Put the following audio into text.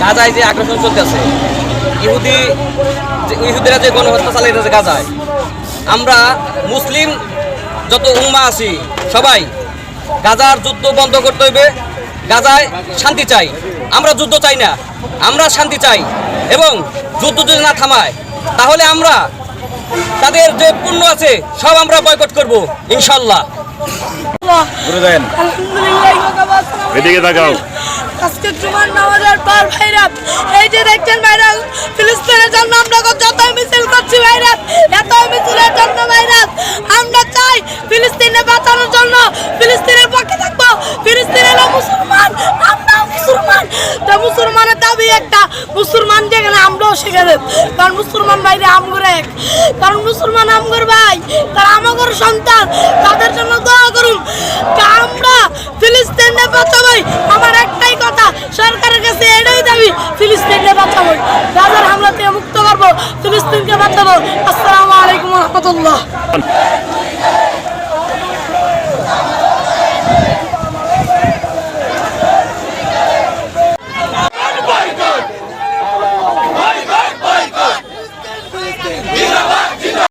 গাজায় যে আগ্রাসন চলতেছে ইহুদি ইহুদিরা যে গণহত্যা চালাইতেছে গাজায় আমরা মুসলিম যত উম্মা আছি সবাই গাজার যুদ্ধ বন্ধ করতে হইবে গাজায় শান্তি চাই। আমরা যুদ্ধ চাই না আমরা শান্তি চাই এবং যুদ্ধ যদি না থামায় তাহলে আমরা তাদের যে পণ্য আছে সব আমরা বয়কট করব ইনশাল্লাহ। এদিকে তাকাও। আজকে জুমার নামাজের পর ভাইরা, এই যে দেখছেন ভাইরা, ফিলিস্তিনের জন্য আমরা যত মিছিল করছি ভাইরা, এত মিছিলের জন্য ভাইরা, আমরা চাই ফিলিস্তিনে বাঁচানোর জন্য ফিলিস্তিনের পক্ষে থাকব। ফিলিস্তিন হলো মুসলমান মুসলমান। তো মুসলমানের দাবি একটা, মুসলমান যেখানে আমরাও সেখানে কারণ মুসলমান ভাইরা আমগর এক। কারণ মুসলমান আমগর ভাই, তারা আমাগর সন্তান, তাদের জন্য দোয়া করুন। গাজার হামলা থেকে মুক্ত করবো ফিলিস্তিনকে বাঁচাবো আসসালামু আলাইকুম রহমতুল্লাহ